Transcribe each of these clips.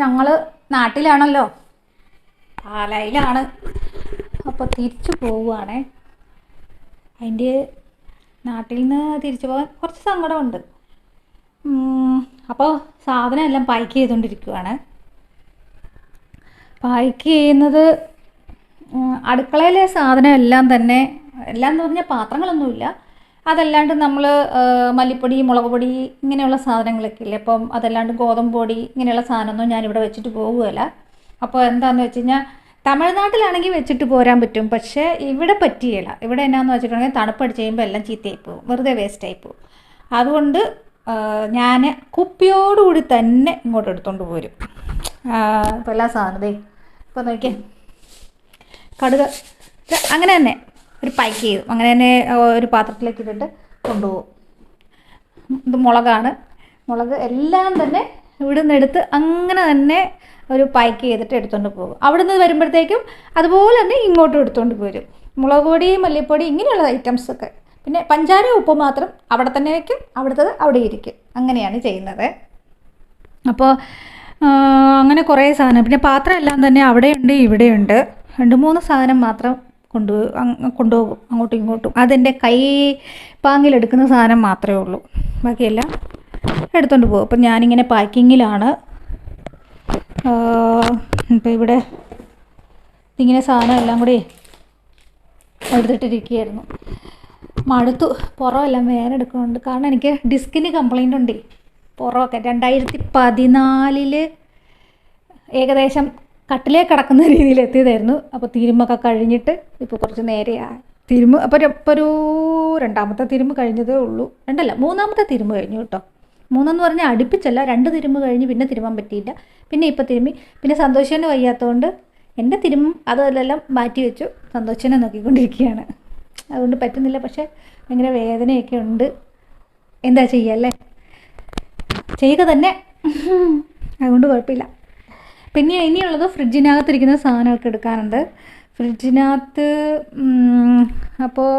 ഞങ്ങൾ നാട്ടിലാണല്ലോ. പാലയിലാണ്. അപ്പോൾ തിരിച്ചു പോവുകയാണേ അതിന്റെ നാട്ടിൽ നിന്ന് തിരിച്ചു പോകാൻ കുറച്ച് സങ്കടമുണ്ട്. അപ്പോൾ സാധനം എല്ലാം പായ്ക്ക് ചെയ്തുകൊണ്ടിരിക്കുകയാണ് പായ്ക്ക് ചെയ്യുന്നത് അടുക്കളയിലെ സാധനം എല്ലാം തന്നെ എല്ലാം എന്ന് പറഞ്ഞാൽ പാത്രങ്ങളൊന്നുമില്ല. അതല്ലാണ്ട് നമ്മൾ മല്ലിപ്പൊടി മുളക് പൊടി ഇങ്ങനെയുള്ള സാധനങ്ങളൊക്കെ ഇല്ലേ അപ്പം അതല്ലാണ്ട് ഗോതമ്പ് പൊടി ഇങ്ങനെയുള്ള സാധനമൊന്നും ഞാനിവിടെ വെച്ചിട്ട് പോകുകയില്ല അപ്പോൾ എന്താണെന്ന് വെച്ച് കഴിഞ്ഞാൽ തമിഴ്നാട്ടിലാണെങ്കിൽ വെച്ചിട്ട് പോരാൻ പറ്റും. പക്ഷേ ഇവിടെ പറ്റിയില്ല ഇവിടെ എന്നാന്ന് വെച്ചിട്ടുണ്ടെങ്കിൽ തണുപ്പടിച്ച് കഴിയുമ്പോൾ എല്ലാം ചീത്തയായി പോകും. വെറുതെ വേസ്റ്റായി പോകും. അതുകൊണ്ട് ഞാൻ കുപ്പിയോടുകൂടി തന്നെ ഇങ്ങോട്ട് എടുത്തുകൊണ്ട് പോരും. ഇപ്പോൾ എല്ലാ സാധനതേ ഇപ്പോൾ നോക്കിയേ. കടുക് അങ്ങനെ തന്നെ ഒരു പാക്ക് ചെയ്തു അങ്ങനെ തന്നെ ഒരു പാത്രത്തിലേക്ക് ഇട്ടിട്ട് കൊണ്ടുപോകും. ഇത് മുളകാണ്. മുളക് എല്ലാം തന്നെ ഇവിടുന്ന് എടുത്ത് അങ്ങനെ തന്നെ ഒരു പാക്ക് ചെയ്തിട്ട് എടുത്തുകൊണ്ട് പോകും. അവിടുന്ന് വരുമ്പോഴത്തേക്കും അതുപോലെ തന്നെ ഇങ്ങോട്ടും എടുത്തുകൊണ്ട് പോരും മുളക് പൊടി മല്ലിപ്പൊടി ഇങ്ങനെയുള്ള ഐറ്റംസ് ഒക്കെ. പിന്നെ പഞ്ചാര ഉപ്പ് മാത്രം അവിടെ തന്നെ വയ്ക്കും അവിടുത്തത് അവിടെ ഇരിക്കും. അങ്ങനെയാണ് ചെയ്യുന്നത്. അപ്പോൾ അങ്ങനെ കുറേ സാധനം. പിന്നെ പാത്രം എല്ലാം തന്നെ അവിടെയുണ്ട് ഇവിടെയുണ്ട്. രണ്ട് മൂന്ന് സാധനം മാത്രം കൊണ്ടു കൊണ്ടുപോകും അങ്ങോട്ടും ഇങ്ങോട്ടും. അതെന്റെ കൈ പാങ്ങിലെടുക്കുന്ന സാധനം മാത്രമേ ഉള്ളൂ. ബാക്കിയെല്ലാം എടുത്തുകൊണ്ട് പോകും. അപ്പം ഞാനിങ്ങനെ പാക്കിങ്ങിലാണ്. ഇപ്പം ഇവിടെ ഇങ്ങനെ സാധനം എല്ലാം കൂടി എടുത്തിട്ടിരിക്കുകയായിരുന്നു. മടുത്തു. പുറമെല്ലാം വേറെ എടുക്കുന്നുണ്ട്. കാരണം എനിക്ക് ഡിസ്കിന് കംപ്ലൈന്റ് ഉണ്ട്. പുറമൊക്കെ. രണ്ടായിരത്തി പതിനാലിൽ ഏകദേശം കട്ടിലേ കിടക്കുന്ന രീതിയിൽ എത്തിയതായിരുന്നു. അപ്പോൾ തിരുമൊക്കെ കഴിഞ്ഞിട്ട് ഇപ്പോൾ കുറച്ച് നേരെയായി തിരുമ്പ് അപ്പോൾ ഇപ്പോൾ ഒരു രണ്ടാമത്തെ തിരുമ്പ് കഴിഞ്ഞതേ ഉള്ളൂ. രണ്ടല്ല മൂന്നാമത്തെ തിരുമ്പ് കഴിഞ്ഞു കേട്ടോ. മൂന്നെന്ന് പറഞ്ഞാൽ അടുപ്പിച്ചല്ല രണ്ട് തിരുമ്പ് കഴിഞ്ഞ് പിന്നെ തിരുമ്പാൻ പറ്റിയില്ല. പിന്നെ ഇപ്പോൾ തിരുമ്പി പിന്നെ സന്തോഷന് വയ്യാത്തതുകൊണ്ട് എന്റെ തിരുമ്പും അതെല്ലാം മാറ്റി വെച്ചു. സന്തോഷനെ നോക്കിക്കൊണ്ടിരിക്കുകയാണ്. അതുകൊണ്ട് പറ്റുന്നില്ല പക്ഷേ ഭയങ്കര വേദനയൊക്കെ ഉണ്ട്. എന്താ ചെയ്യല്ലേ ചെയ്യുക തന്നെ. അതുകൊണ്ട് കുഴപ്പമില്ല. പിന്നെ ഇനിയുള്ളത് ഫ്രിഡ്ജിനകത്തിരിക്കുന്ന സാധനമൊക്കെ എടുക്കാനുണ്ട് ഫ്രിഡ്ജിനകത്ത് അപ്പോൾ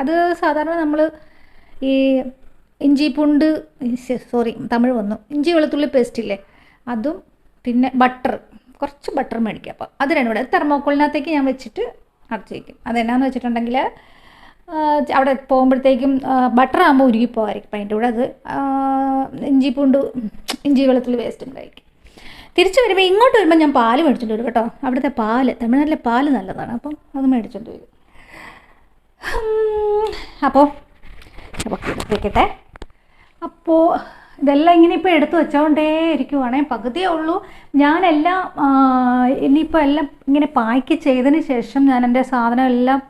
അത് സാധാരണ നമ്മൾ ഈ ഇഞ്ചി പുണ്ട് സോറി തമിഴ് വന്നു. ഇഞ്ചി വെളുത്തുള്ളി പേസ്റ്റ് ഇല്ലേ? അതും പിന്നെ ബട്ടർ. കുറച്ച് ബട്ടർ മേടിക്കുക അപ്പോൾ അത് രണ്ടും കൂടെ. തെർമോക്കോളിനകത്തേക്ക് ഞാൻ വെച്ചിട്ട് അടച്ച് വയ്ക്കും അതെന്നാന്ന് വെച്ചിട്ടുണ്ടെങ്കിൽ അവിടെ പോകുമ്പോഴത്തേക്കും ബട്ടർ ആകുമ്പോൾ ഉരുകി പോകായിരിക്കും അപ്പം അതിന്റെ കൂടെ അത് ഇഞ്ചി പൂണ്ട് ഇഞ്ചി വെളുത്തുള്ളി പേസ്റ്റും കഴിക്കും തിരിച്ചു വരുമ്പോൾ ഇങ്ങോട്ട് വരുമ്പോൾ ഞാൻ പാൽ മേടിച്ചിട്ട് വരും കേട്ടോ. അവിടുത്തെ പാൽ തമിഴ്നാട്ടിലെ പാൽ നല്ലതാണ്. അപ്പം അത് മേടിച്ചിട്ട് വരും. അപ്പോൾ അപ്പോൾ വെക്കട്ടെ. അപ്പോൾ ഇതെല്ലാം ഇങ്ങനെ ഇപ്പോൾ എടുത്തു വെച്ചോണ്ടേ ഇരിക്കുവാണേ പകുതിയേ ഉള്ളൂ. ഞാനെല്ലാം ഇനിയിപ്പോൾ എല്ലാം ഇങ്ങനെ പായ്ക്ക് ചെയ്തതിന് ശേഷം ഞാൻ എന്റെ സാധനം എല്ലാം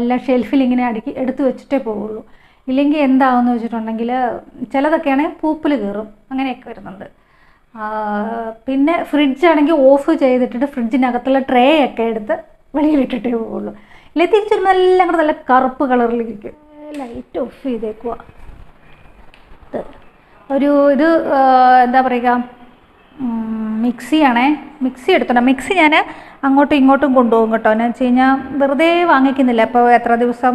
എല്ലാം ഷെൽഫിൽ ഇങ്ങനെ അടുക്കി എടുത്ത് വെച്ചിട്ടേ പോവുള്ളൂ. ഇല്ലെങ്കിൽ എന്താവെന്ന് വെച്ചിട്ടുണ്ടെങ്കിൽ ചിലതൊക്കെയാണെങ്കിൽ പൂപ്പിൽ കയറും. അങ്ങനെയൊക്കെ വരുന്നുണ്ട്. പിന്നെ ഫ്രിഡ്ജ് ആണെങ്കിൽ ഓഫ് ചെയ്തിട്ടിട്ട് ഫ്രിഡ്ജിനകത്തുള്ള ട്രേ ഒക്കെ എടുത്ത് വെളിയിലിട്ടിട്ടേ പോവുള്ളൂ ഇല്ലേ തിരിച്ചു വരുമ്പോൾ എല്ലാം കൂടെ നല്ല കറുപ്പ് കളറിലിരിക്കും ലൈറ്റ് ഓഫ് ചെയ്തേക്കുക ഒരു ഇത് എന്താ പറയുക മിക്സിയാണേ മിക്സി എടുത്തോണ്ട് മിക്സി ഞാൻ അങ്ങോട്ടും ഇങ്ങോട്ടും കൊണ്ടുപോകും കേട്ടോ. എന്ന് വെച്ച് കഴിഞ്ഞാൽ വെറുതെ വാങ്ങിക്കുന്നില്ല. ഇപ്പോൾ എത്ര ദിവസം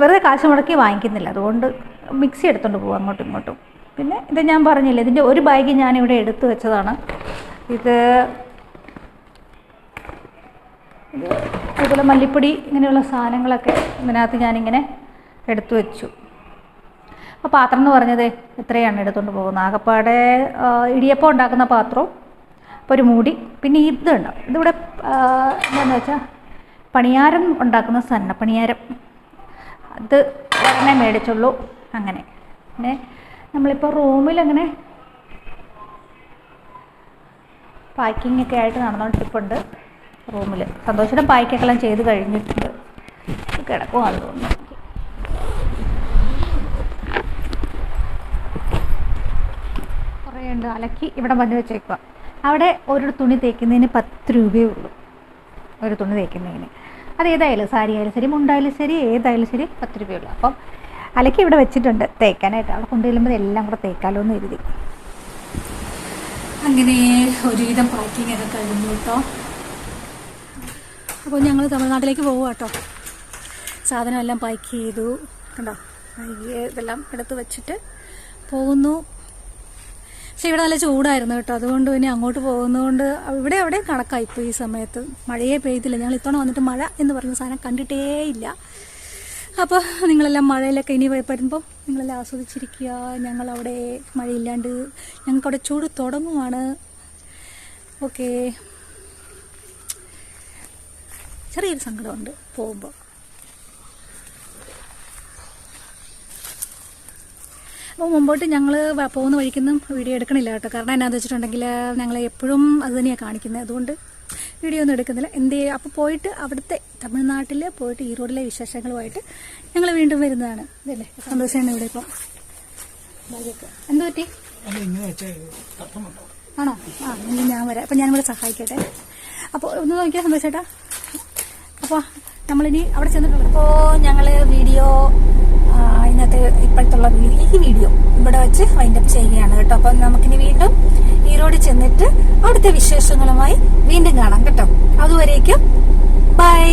വെറുതെ കാശ് മുടക്കി വാങ്ങിക്കുന്നില്ല. അതുകൊണ്ട് മിക്സി എടുത്തുകൊണ്ട് പോകും അങ്ങോട്ടും ഇങ്ങോട്ടും. പിന്നെ ഇത് ഞാൻ പറഞ്ഞില്ല ഇതിന്റെ ഒരു ബാഗ് ഞാനിവിടെ എടുത്തു വെച്ചതാണ്. ഇത് ഇത് അതുപോലെ മല്ലിപ്പൊടി ഇങ്ങനെയുള്ള സാധനങ്ങളൊക്കെ ഇതിനകത്ത് ഞാനിങ്ങനെ എടുത്തു വെച്ചു. അപ്പോൾ പാത്രം എന്ന് പറഞ്ഞത് എത്രയാണ് എടുത്തുകൊണ്ട് പോകുന്നത്. ആകപ്പാടെ ഇടിയപ്പം ഉണ്ടാക്കുന്ന പാത്രം അപ്പോൾ ഒരു മൂടി പിന്നെ ഇതുണ്ട് ഇതിവിടെ എന്താണെന്ന് വെച്ചാൽ പണിയാരം ഉണ്ടാക്കുന്ന സന്ന പണിയാരം. അത് ഒരെണ്ണേ മേടിച്ചുള്ളൂ അങ്ങനെ. പിന്നെ നമ്മളിപ്പോൾ റൂമിൽ അങ്ങനെ പാക്കിംഗ് ഒക്കെ ആയിട്ട് നടന്നുകൊണ്ടിരിപ്പുണ്ട് റൂമിൽ സന്തോഷയുടെ പായ്ക്കൊക്കെ എല്ലാം ചെയ്ത് കഴിഞ്ഞിട്ടുണ്ട്. കിടക്കും തോന്നുന്നു കുറേ ഉണ്ട് അലക്കി ഇവിടെ വന്ന് വെച്ചേക്കുക അവിടെ ഒരു തുണി തേക്കുന്നതിന് പത്ത് രൂപയേ ഉള്ളൂ. ഒരു തുണി തേക്കുന്നതിന്. അത് ഏതായാലും സാരി ആയാലും ശരി മുണ്ടായാലും ശരി ഏതായാലും ശരി പത്ത് രൂപയേ ഉള്ളൂ. അപ്പം അലക്കി ഇവിടെ വെച്ചിട്ടുണ്ട്. തേക്കാനായിട്ട്. അവിടെ കൊണ്ടുചെല്ലുമ്പോൾ എല്ലാം കൂടെ തേക്കാലോ എന്ന് എഴുതി അങ്ങനെ ഒരുവിധം പാക്കിംഗ് ഒക്കെ കഴിഞ്ഞു കേട്ടോ. അപ്പോൾ ഞങ്ങൾ തമിഴ്നാട്ടിലേക്ക് പോവുക കേട്ടോ. സാധനം എല്ലാം പാക്ക് ചെയ്തു. കണ്ടോ? പാക്ക് ഇതെല്ലാം എടുത്ത് വെച്ചിട്ട് പോകുന്നു. പക്ഷെ ഇവിടെ നല്ല ചൂടായിരുന്നു കേട്ടോ. അതുകൊണ്ട് പിന്നെ അങ്ങോട്ട് പോകുന്നതുകൊണ്ട് ഇവിടെ അവിടെ കണക്കായി. ഈ സമയത്ത് മഴയെ പെയ്തില്ല. ഞങ്ങൾ ഇത്തവണ വന്നിട്ട് മഴ എന്ന് പറഞ്ഞ സാധനം കണ്ടിട്ടേ ഇല്ല. അപ്പോൾ നിങ്ങളെല്ലാം മഴയിലൊക്കെ ഇനി വരുമ്പോൾ നിങ്ങളെല്ലാം ആസ്വദിച്ചിരിക്കുക. ഞങ്ങളവിടെ മഴയില്ലാണ്ട് ഞങ്ങൾക്കവിടെ ചൂട് തുടങ്ങുവാണ്. ഓക്കെ. ചെറിയൊരു സങ്കടമുണ്ട് പോകുമ്പോൾ അപ്പോൾ മുമ്പോട്ട് ഞങ്ങൾ പോകുന്ന വഴിക്കൊന്നും വീഡിയോ എടുക്കണില്ല കേട്ടോ. കാരണം എന്നാന്ന് വെച്ചിട്ടുണ്ടെങ്കിൽ ഞങ്ങൾ എപ്പോഴും അത് തന്നെയാണ് കാണിക്കുന്നത് അതുകൊണ്ട് വീഡിയോ ഒന്നും എടുക്കുന്നില്ല. എന്ത് ചെയ്യുക അപ്പോൾ പോയിട്ട് അവിടുത്തെ തമിഴ്നാട്ടിൽ പോയിട്ട് ഈറോഡിലെ വിശേഷങ്ങളുമായിട്ട് ഞങ്ങൾ വീണ്ടും വരുന്നതാണ്. ഇതല്ലേ? സന്തോഷമാണ് ഇവിടെ ഇപ്പം. ഭാഗ്യമൊക്കെ എന്ത് പറ്റി ആണോ? ആ ഞാൻ വരാം. അപ്പം ഞാനിവിടെ സഹായിക്കട്ടെ. അപ്പോൾ ഒന്ന് നോക്കിയാൽ സന്തോഷേട്ടാ. അപ്പോൾ നമ്മളിനി അവിടെ ചെന്നിട്ടുണ്ട് അപ്പോൾ ഞങ്ങൾ വീഡിയോ ഇന്നത്തെ ഇപ്പോഴത്തുള്ള ഈ വീഡിയോ ഇവിടെ വെച്ച് വൈൻഡപ്പ് ചെയ്യുകയാണ് കേട്ടോ. അപ്പം നമുക്കിനി വീണ്ടും ഈറോഡ് ചെന്നിട്ട് അവിടുത്തെ വിശേഷങ്ങളുമായി വീണ്ടും കാണാം. അതുവരേക്കും ബൈ